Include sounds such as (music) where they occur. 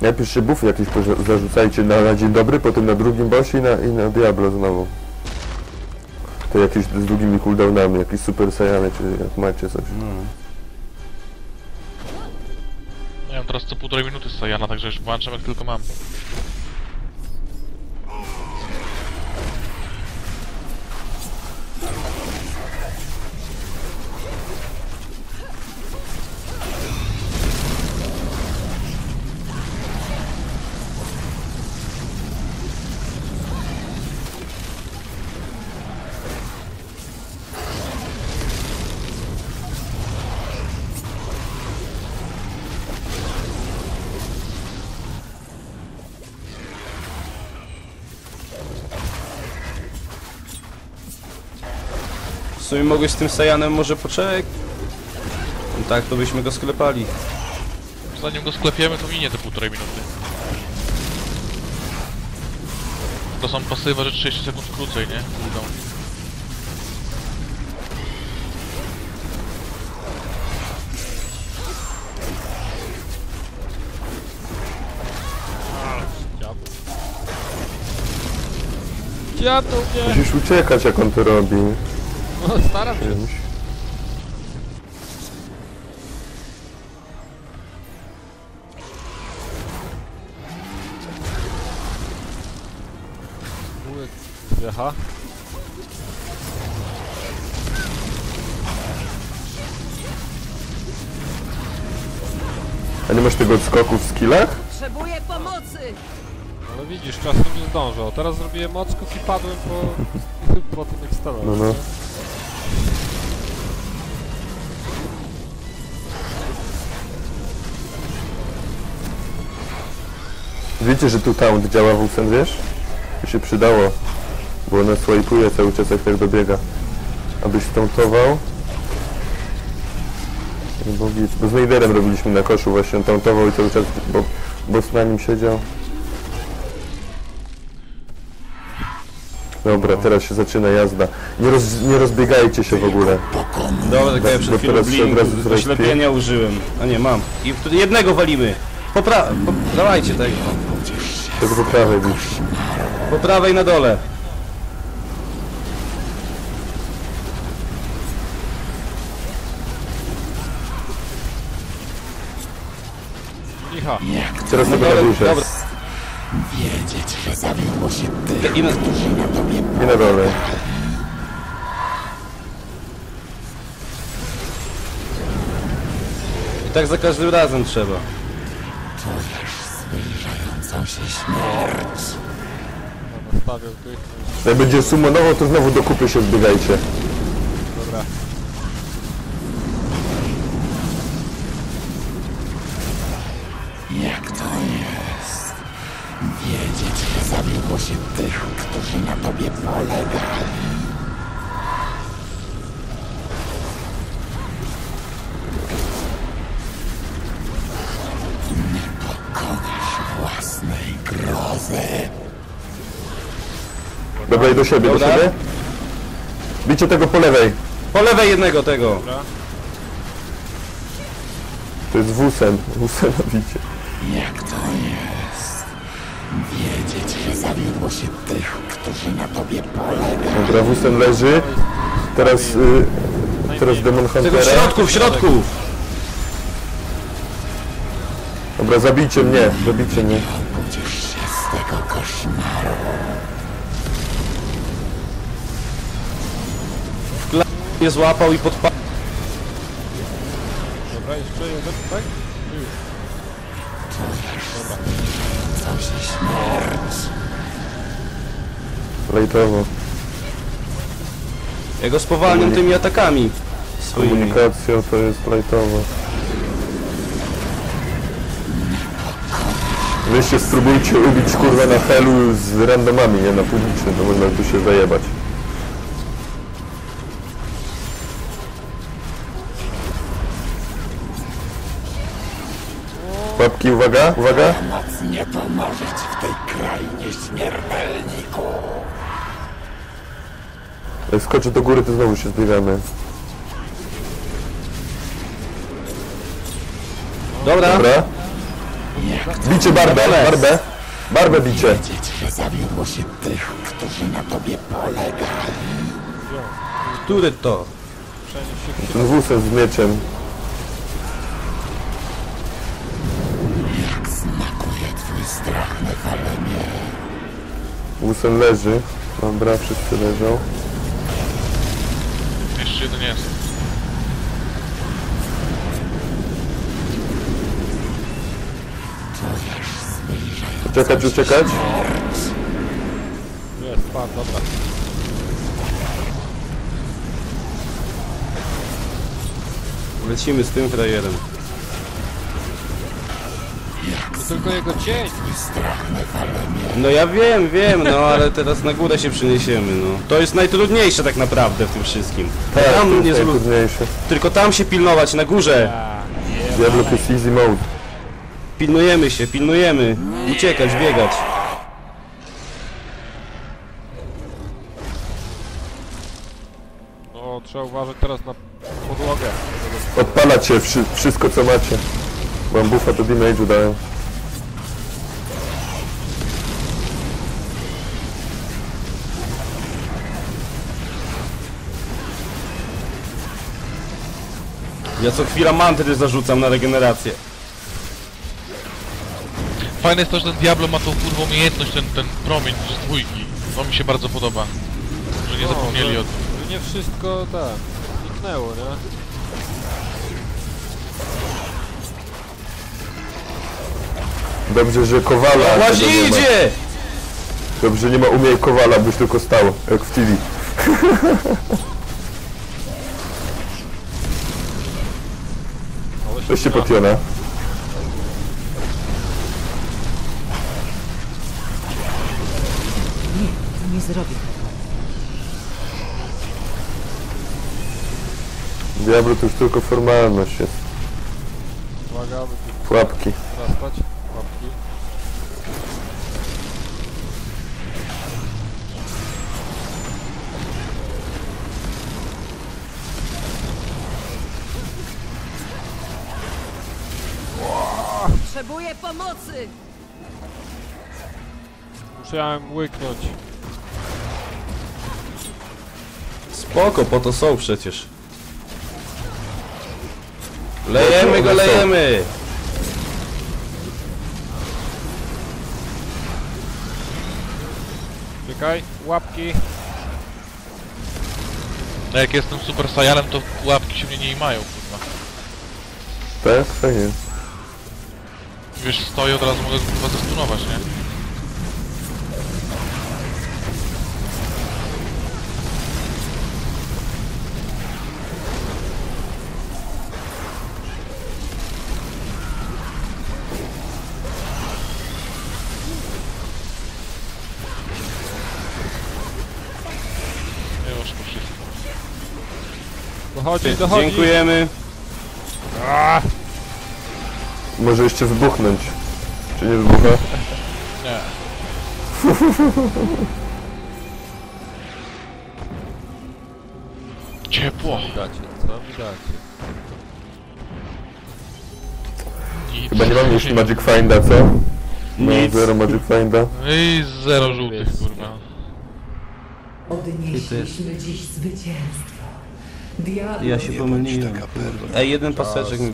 Najpierw się buffy jakieś zarzucajcie na, na dzień dobry, potem na drugim bossie i na, i na Diablo znowu. To jakieś z długimi cooldownami, jakieś super saiyany, czy jak macie coś. No. Ja mam teraz co półtorej minuty Sajana, także już włączam jak tylko mam. W sumie mogłeś z tym Sajanem może poczekać. No tak, to byśmy go sklepali. Zanim go sklepiemy, to minie te półtorej minuty. To są pasywa, że 30 sekund krócej, nie? Cooldown. Dziadu mnie! Musisz uciekać jak on to robi. No, staram się. Wjecha. A nie masz tego odskoku w skillach? Potrzebuję pomocy! Ale widzisz, czasem nie zdążę. O, teraz zrobiłem mocków i padłem po, (laughs) po tym jak stanąłem. No, no. Wiecie, że tu taunt działa w Usen, wiesz? To się przydało, bo ona swajpuje cały czas jak tak dobiega. Abyś tauntował. Bo, bo z Neiderem robiliśmy na koszu właśnie, on tauntował i cały czas, bo boss na nim siedział. Dobra, teraz się zaczyna jazda. Nie, roz, nie rozbiegajcie się w ogóle. Dobra, tak ja przed chwilą blink, oślepienia użyłem. A nie, mam. I jednego walimy. Po pra... Po... Dawajcie tego. Tego po prawej widzisz. Po prawej na dole. Licha. Teraz Na tego na dole, górze. dobra. I na... I na dole. I tak za każdym razem trzeba. Nastawiał tych. Jak będzie summonował, to znowu do kupy się zbiegajcie. Dobra. Jak to jest? Wiedzieć, że zawiodło się tych, którzy na tobie polegali. Dobra, i do siebie, do Dobra. siebie. Bicie tego po lewej. Po lewej jednego tego. To jest wusen. Wusen bicie. Jak to jest? Wiedzieć, że zawiodło się tych, którzy na tobie polegali. Dobra, wusen leży. Teraz, y, teraz Demon Tego w Huntera. środku, w środku! Dobra, zabijcie mnie, zabijcie mnie. Obudzisz się z tego koszmaru. Nie złapał i podpalił. Dobra, jeszcze jeden, tak? Już. Się? Lejtowo. Ja go spowalniam tymi atakami swoimi. Komunikacją to jest lajtowo. Weźcie, spróbujcie ubić kurwa na helu z randomami, nie na publicznym, to można tu się zajebać. Łapki, uwaga, uwaga. Moc nie pomoże ci w tej krainie śmiertelniku. Jak skoczę do góry, to znowu się zbiegamy. Dobra, Dobra. Bicie barbę, barbę. Barbę bicie. Wiedzieć, że zawiodło się tych, którzy na tobie polegali. Który to? Przenieś się w Ten wózek z mieczem. Smakuje twój strach, Nefalemie. Wózem leży. Dobra, wszyscy leżą. Jeszcze jeden jest. Uciekać, uciekać. Jest, pan, dobra. Lecimy z tym frajerem. Tylko jego cień. No ja wiem, wiem, no ale teraz na górę się przyniesiemy, no. To jest najtrudniejsze tak naprawdę w tym wszystkim. Tak, to Tam jest lu- najtrudniejsze. tylko tam się pilnować, na górze. Diablo to jest easy mode. Pilnujemy się, pilnujemy. Uciekać, biegać. No, trzeba uważać teraz na podłogę. Odpalać się wszy wszystko co macie. Mam buffa to damage'u dają. Ja co chwila mantry zarzucam na regenerację. Fajne jest to, że ten Diablo ma tą kurwą umiejętność, ten, ten promień z dwójki. To mi się bardzo podoba. Że nie zapomnieli że, o tym. że nie wszystko, tak, zniknęło, nie? Dobrze, że Kowala Łazi tego nie ma. idzie! Dobrze, że nie ma umiej Kowala, byś tylko stał, jak w TV. Weźcie potiona. Nie zrobię tego. Diablo to już tylko formalność jest. Uwaga, by tu Pułapki. rastać. Pomocy! Musiałem łyknąć. Spoko, po to są przecież. Lejemy go, lejemy! Czekaj, łapki. A jak jestem Super Saiyanem, to łapki się mnie nie mają, kurwa. Tak? Wiesz, stoję od razu mogę kurwa zastunować, nie? Już po wszystko. Dochodzi, dochodzi. Dziękujemy. Może jeszcze wybuchnąć. Czy nie wybucha? Nie. Ciepło. Dacie, co mi dacie? Nic. Chyba nie mam już Magic Finda, co? No, Nic. zero Magic Finda. I zero żółtych, kurwa. Odnieśliśmy dziś zwycięstwo. Diablo Ja się pomyliłem. Ej, jeden paseczek mi